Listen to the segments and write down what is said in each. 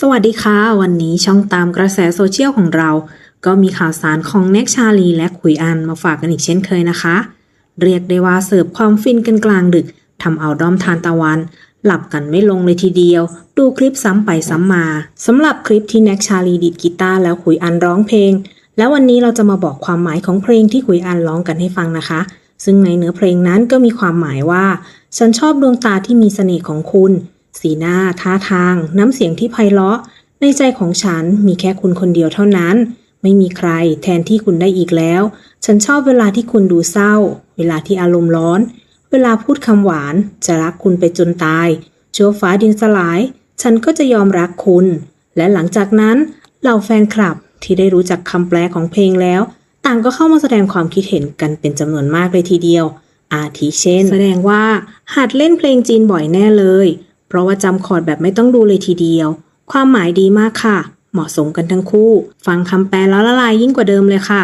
สวัสดีค่ะ วันนี้ช่องตามกระแสโซเชียลของเรา ก็มีข่าวสารของแน็กชาลีและขุยอันมาฝากกันอีกเช่นเคยนะคะ เรียกได้ว่าเสิร์ฟความฟินกันกลางดึกทำเอาด้อมทานตะวัน หลับกันไม่ลงเลยทีเดียว ดูคลิปซ้ำไปซ้ำมาสำหรับคลิปที่แน็กชาลีดีดกีตาร์แล้วขุยอันร้องเพลง แล้ววันนี้เราจะมาบอกความหมายของเพลงที่ขุยอันร้องกันให้ฟังนะคะ ซึ่งในเนื้อเพลงนั้นก็มีความหมายว่า ฉันชอบดวงตาที่มีเสน่ห์ของคุณ สีหน้า ท่าทาง น้ำเสียงที่ไพเราะ ในใจของฉันมีแค่คุณคนเดียวเท่านั้น ไม่มีใครแทนที่คุณได้อีกแล้ว ฉันชอบเวลาที่คุณดูเศร้า เวลาที่อารมณ์ร้อน เวลาพูดคำหวาน จะรักคุณไปจนตายชั่วฟ้าดินสลาย ฉันก็จะยอมรักคุณ และหลังจากนั้นเหล่าแฟนคลับที่ได้รู้จักคำแปลของเพลงแล้ว ต่างก็เข้ามาแสดงความคิดเห็นกันเป็นจำนวนมากเลยทีเดียว อาทิเช่น แสดงว่าหัดเล่นเพลงจีนบ่อยแน่เลย เพราะว่าจำคอร์ดแบบไม่ต้องดูเลยทีเดียว ความหมายดีมากค่ะ เหมาะสมกันทั้งคู่ ฟังคำแปลแล้วละลายยิ่งกว่าเดิมเลยค่ะ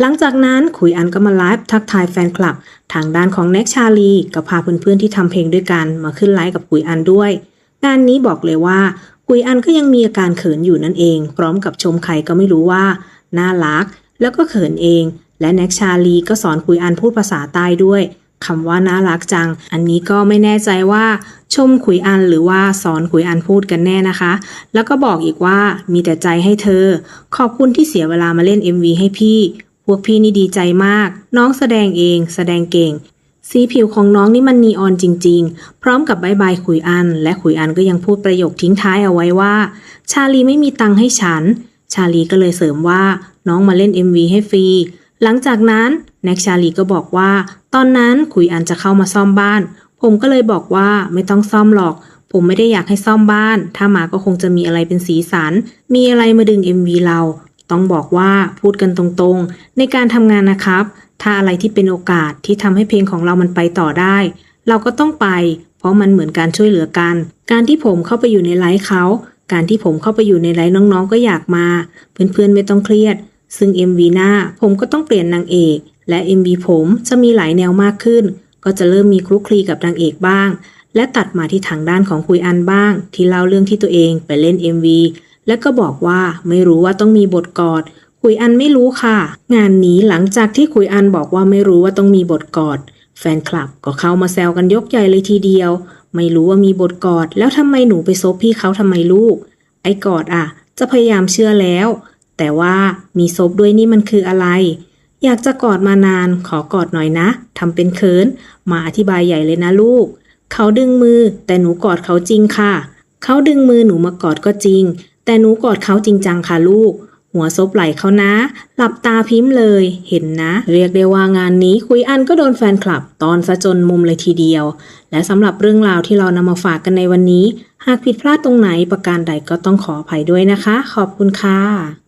หลังจากนั้นขุยอันก็มาไลฟ์ทักทายแฟนคลับ ทางด้านของแน็กชาลีก็พาเพื่อนๆที่ทำเพลงด้วยกันมาขึ้นไลฟ์กับขุยอันด้วย งานนี้บอกเลยว่าขุยอันก็ยังมีอาการเขินอยู่นั่นเอง พร้อมกับชมใครก็ไม่รู้ว่าน่ารัก แล้วก็เขินเอง และแน็กชาลีก็สอนขุยอันพูดภาษาใต้ด้วย คำว่าน่ารักจัง อันนี้ก็ไม่แน่ใจว่าชมขุยอันหรือว่าสอนขุยอันพูดกันแน่นะคะ แล้วก็บอกอีกว่ามีแต่ใจให้เธอ ขอบคุณที่เสียเวลามาเล่น MV ให้พี่ พวกพี่นี่ดีใจมาก น้องแสดงเอง แสดงเก่ง สีผิวของน้องนี่มันนีออนจริง ๆ พร้อมกับบายบายขุยอัน และขุยอันก็ยังพูดประโยคทิ้งท้ายเอาไว้ว่า ชาลีไม่มีตังค์ให้ฉัน ชาลีก็เลยเสริมว่าน้องมาเล่น MV ให้ฟรี หลังจากนั้นแน็กชาลีก็บอกว่า ตอนนั้นขุยอันจะเข้ามาซ่อมบ้าน ผมก็เลยบอกว่าไม่ต้องซ่อมหรอก ผมไม่ได้อยากให้ซ่อมบ้าน ถ้ามาก็คงจะมีอะไรเป็นสีสัน มีอะไรมาดึง MV เรา ต้องบอกว่าพูดกันตรงๆ ในการทำงานนะครับ ถ้าอะไรที่เป็นโอกาสที่ทำให้เพลงของเรามันไปต่อได้ เราก็ต้องไป เพราะมันเหมือนการช่วยเหลือกัน การที่ผมเข้าไปอยู่ในไลฟ์เขา การที่ผมเข้าไปอยู่ในไลฟ์น้องๆ ก็อยากมา เพื่อนๆไม่ต้องเครียด ซึ่ง MV หน้าผมก็ต้องเปลี่ยนนางเอก และ MV ผมจะมีหลายแนวมากขึ้น ก็จะเริ่มมีคลุกคลีกับนางเอกบ้าง และตัดมาที่ทางด้านของคุยอันบ้าง ที่เล่าเรื่องที่ตัวเองไปเล่น MV และก็บอกว่าไม่รู้ว่าต้องมีบทกอดคุยอันไม่รู้ค่ะ งานนี้หลังจากที่คุยอันบอกว่าไม่รู้ว่าต้องมีบทกอด แฟนคลับก็เข้ามาแซวกันยกใหญ่เลยทีเดียว ไม่รู้ว่ามีบทกอด แล้วทำไมหนูไปซบพี่เขาทำไมลูก ไอ้กอดอะ จะพยายามเชื่อแล้ว แต่ว่ามีซบด้วยนี่มันคืออะไร อยากจะกอดมานาน ขอกอดหน่อยนะทำเป็นเขินมาอธิบายใหญ่เลยนะลูก เขาดึงมือ แต่หนูกอดเขาจริงค่ะ เขาดึงมือหนูมากอดก็จริง แต่หนูกอดเขาจริงจังค่ะลูก หัวซบไหล่เขานะ หลับตาพิมพ์เลย เห็นนะ เรียกได้ว่างานนี้คุยอันก็โดนแฟนคลับ ตอนซะจนมุมเลยทีเดียว และสำหรับเรื่องราวที่เรานำมาฝากกันในวันนี้ หากผิดพลาดตรงไหนประการใดก็ต้องขออภัยด้วยนะคะ ขอบคุณค่ะ